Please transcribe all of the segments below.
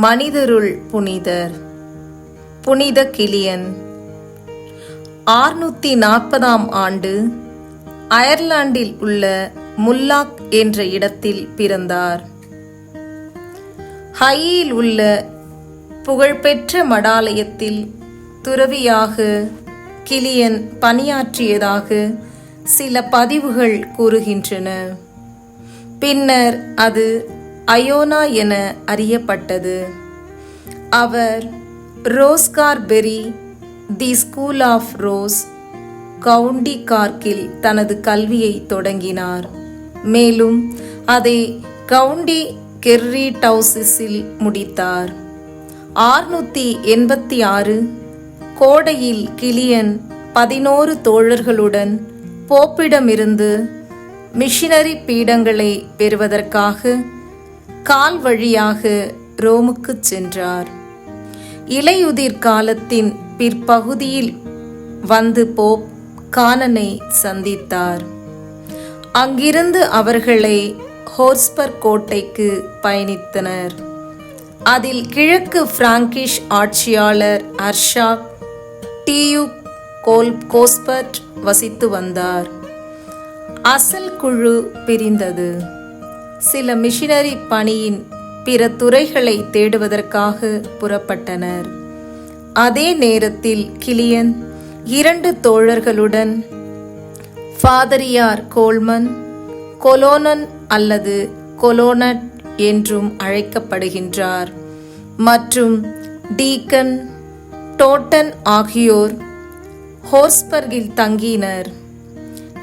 மனிதருள் புனிதர். புனித கிளியன். ஆறுநூத்தி நாற்பதாம் ஆண்டு அயர்லாந்தில் உள்ள முல்லாக் என்ற இடத்தில் பிறந்தார். ஹையில் உள்ள புகழ்பெற்ற மடாலயத்தில் துறவியாக கிளியன் பணியாற்றியதாக சில பதிவுகள் கூறுகின்றன. பின்னர் அது அயோனா என அறியப்பட்டது. அவர் Rosscarbery the school of Ross county கார்க்கில் தனது கல்வியை தொடங்கினார். மேலும் அதை கவுண்டி கெர்ரி டவுசிஸில் முடித்தார். ஆறுநூற்றி எண்பத்தி ஆறு கோடையில் கிளியன் பதினோரு தோழர்களுடன் போப்பிடமிருந்து மிஷினரி பீடங்களை பெறுவதற்காக கால் வழியாக ரோமுக்கு சென்றார். இலையுதிர் காலத்தின் பிற்பகுதியில் வந்து போப் கானனை சந்தித்தார். அங்கிருந்து அவர்களை ஹோர்ஸ்பர் கோட்டைக்கு பயணித்தனர். அதில் கிழக்கு பிராங்கிஷ் ஆட்சியாளர் அர்ஷாப் டியூ கோல் கோஸ்பர்ட் வசித்து வந்தார். அசல் குழு பிரிந்தது. சில மிஷினரி பணியின் பிற துறைகளை தேடுவதற்காக புறப்பட்டனர். அதே நேரத்தில் கிளியன் இரண்டு தோழர்களுடன் ஃபாதரியார் கோல்மன் கொலோனன் அல்லது கொலோனட் என்றும் அழைக்கப்படுகின்றார். மற்றும் டீக்கன் டோட்டன் ஆகியோர் ஹோர்ஸ்பர்கில் தங்கினர்.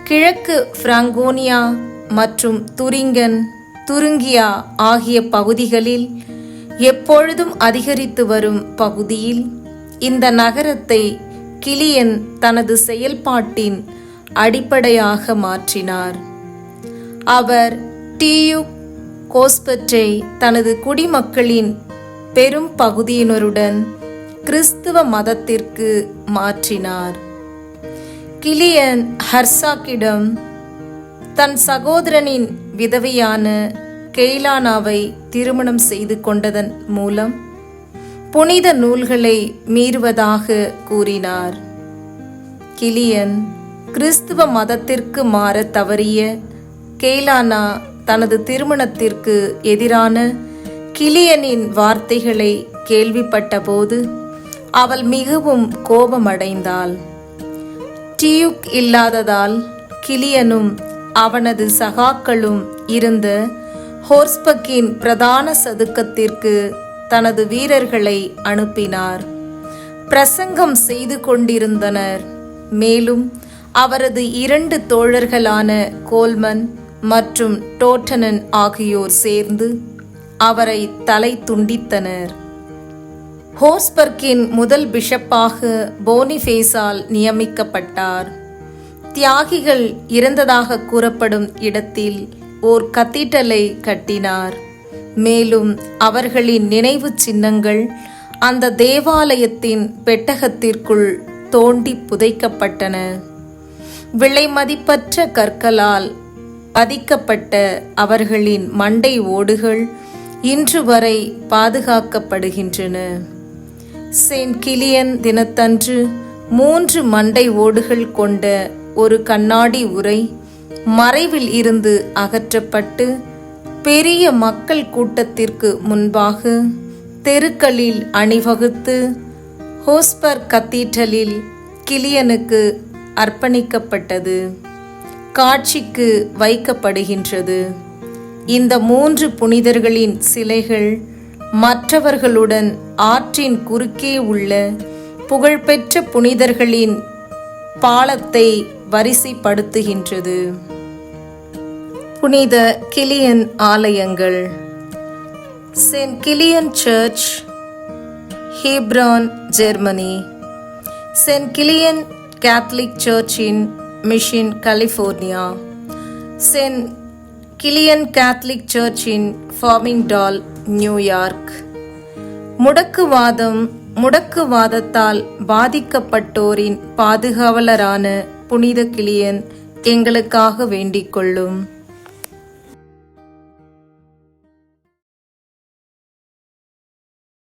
கிழக்கு பிராங்கோனியா மற்றும் துரிங்கன் துருங்கியா ஆகிய பகுதிகளில் எப்பொழுதும் அதிகரித்து வரும் பகுதியில் இந்த நகரத்தை கிளியன் தனது செயல்பாட்டின் அடிப்படையாக மாற்றினார். அவர் டியு கோஸ்பற்றை தனது குடிமக்களின் பெரும் பகுதியினருடன் கிறிஸ்துவ மதத்திற்கு மாற்றினார். கிளியன் ஹர்சாக்கிடம் தன் சகோதரனின் விதவையான கெய்லானாவை திருமணம் செய்து கொண்டதன் மூலம் புனித நூல்களை மீறுவதாக கூறினார். கிளியன் கிறிஸ்துவ மதத்திற்கு மாற தவறிய கெய்லானா தனது திருமணத்திற்கு எதிரான கிளியனின் வார்த்தைகளை கேள்விப்பட்டபோது அவள் மிகவும் கோபமடைந்தாள். டியூக் இல்லாததால் கிளியனும் அவனது சகாக்களும் இருந்த ஹோர்ஸ்பக்கின் பிரதான சதுக்கத்திற்கு தனது வீரர்களை அனுப்பினார். பிரசங்கம் செய்து கொண்டிருந்தனர். மேலும் அவரது இரண்டு தோழர்களான கோல்மன் மற்றும் டோட்டனன் ஆகியோர் சேர்ந்து அவரை தலை துண்டித்தனர். ஹோஸ்பர்க்கின் முதல் பிஷப்பாக போனிஃபேஸால் நியமிக்கப்பட்டார். தியாகிகள் இறந்ததாக கூறப்படும் இடத்தில் ஓர் கத்தீட்டலை கட்டினார். மேலும் அவர்களின் நினைவு சின்னங்கள் அந்த தேவாலயத்தின் பெட்டகத்திற்குள் தோண்டி புதைக்கப்பட்டன. விலை மதிப்பற்ற கற்களால் பதிக்கப்பட்ட அவர்களின் மண்டை ஓடுகள் இன்று வரை பாதுகாக்கப்படுகின்றன. செயின்ட் கிளியன் தினத்தன்று மூன்று மண்டை ஓடுகள் கொண்ட ஒரு கண்ணாடி உரை மறைவில் இருந்து அகற்றப்பட்டு பெரிய மக்கள் கூட்டத்திற்கு முன்பாக தெருக்களில் அணிவகுத்து ஹோஸ்பர் கத்தீட்ரலில் கிளியனுக்கு அர்ப்பணிக்கப்பட்டது. காட்சிக்கு வைக்கப்படுகின்றது. இந்த மூன்று புனிதர்களின் சிலைகள் மற்றவர்களுடன் ஆற்றின் குறுக்கே உள்ள புகழ்பெற்ற புனிதர்களின் பாலத்தை வரிசைப்படுத்துகின்றது. புனித கிளியன் ஆலயங்கள். Saint Kilian church Heilbronn Germany saint Kilian catholic church in Mission California saint Kilian catholic church in Farmingdale New York முடக்குவாதம் முடக்குவாதத்தால் பாதிக்கப்பட்டோரின் பாதுகாவலரான புனித கிளியன் எங்களுக்காக வேண்டிக் கொள்ளும்.